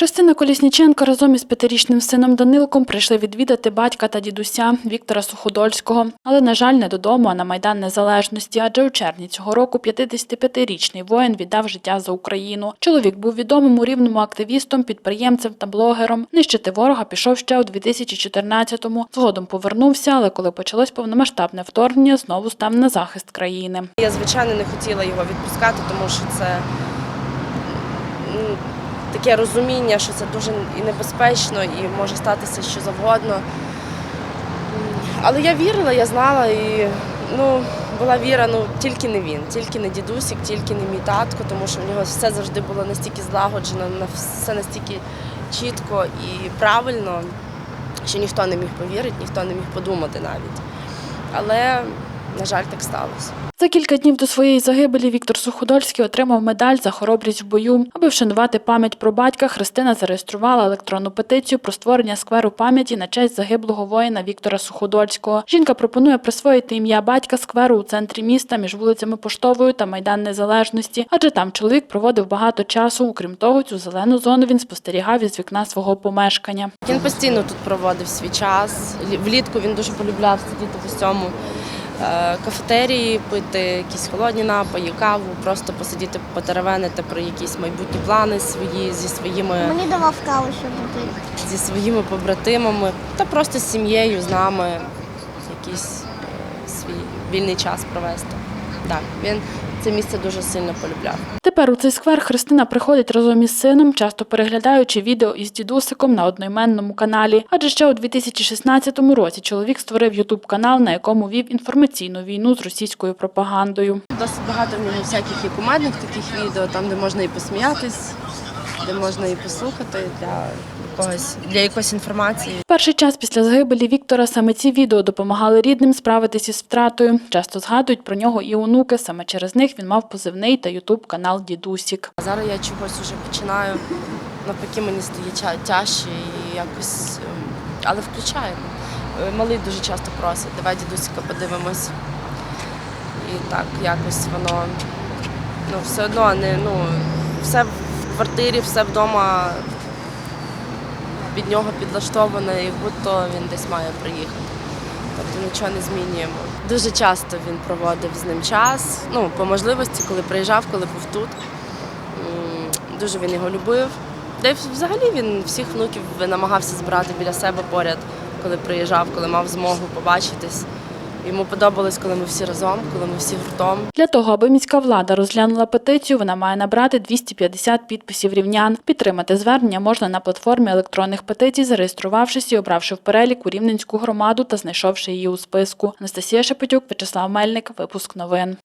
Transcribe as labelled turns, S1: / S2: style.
S1: Христина Колісніченко разом із п'ятирічним сином Данилком прийшли відвідати батька та дідуся Віктора Суходольського. Але, на жаль, не додому, а на Майдан Незалежності, адже у червні цього року 55-річний воїн віддав життя за Україну. Чоловік був відомим у рівному активістом, підприємцем та блогером. Нищити ворога пішов ще у 2014-му. Згодом повернувся, але коли почалось повномасштабне вторгнення, знову став на захист країни.
S2: Я, звичайно, не хотіла його відпускати, тому що це м, таке розуміння, що це дуже і небезпечно, і може статися що завгодно. Але я вірила, я знала і ну, була віра, ну тільки не він, тільки не дідусік, тільки не мій татко, тому що в нього все завжди було настільки злагоджено, все настільки чітко і правильно, що ніхто не міг повірити, ніхто не міг подумати навіть. Але, на жаль, так сталося.
S1: За кілька днів до своєї загибелі Віктор Суходольський отримав медаль за хоробрість в бою. Аби вшанувати пам'ять про батька, Христина зареєструвала електронну петицію про створення скверу пам'яті на честь загиблого воїна Віктора Суходольського. Жінка пропонує присвоїти ім'я батька скверу у центрі міста між вулицями Поштовою та Майдан Незалежності, адже там чоловік проводив багато часу. Окрім того, цю зелену зону він спостерігав із вікна свого помешкання.
S2: Він постійно тут проводив свій час. Лі- Влітку він дуже полюбляв сидіти в е, кафетерії, пити якісь холодні напої, каву, просто посидіти потеревенити про якісь майбутні плани свої зі своїми,
S3: Мені давав каву, щоб пити.
S2: зі своїми побратимами та просто з сім'єю, з нами якийсь е, свій вільний час провести. Так, він це місце дуже сильно полюбляв.
S1: Тепер у цей сквер Христина приходить разом із сином, часто переглядаючи відео із дідусиком на одноіменному каналі. Адже ще у 2016 році чоловік створив ютуб канал, на якому вів інформаційну війну з російською пропагандою.
S2: Досить багато в нього всяких і кумедних таких відео, там де можна і посміятись, де можна і послухати для якогось для якоїсь інформації.
S1: Перший час після загибелі Віктора саме ці відео допомагали рідним справитись із втратою. Часто згадують про нього і онуки. Саме через них він мав позивний та ютуб канал Дідусік.
S2: А зараз я чогось вже починаю. Навпаки, мені стає тя- тяжче і якось. ем, Але включаємо. Е, Малий дуже часто просить, давай дідусика подивимось. І так якось воно ну, все одно не ну, все квартирі, все вдома під нього підлаштоване, як будто він десь має приїхати. Тобто нічого не змінюємо. Дуже часто він проводив з ним час. Ну, по можливості, коли приїжджав, коли був тут. Дуже він його любив. Та й взагалі він всіх внуків намагався збирати біля себе поряд, коли приїжджав, коли мав змогу побачитись. Йому подобалось, коли ми всі разом, коли ми всі гуртом.
S1: Для того, аби міська влада розглянула петицію, вона має набрати 250 підписів рівнян. Підтримати звернення можна на платформі електронних петицій, зареєструвавшись і обравши в переліку рівненську громаду та знайшовши її у списку. Анастасія Шепетюк, Вячеслав Мельник, випуск новин.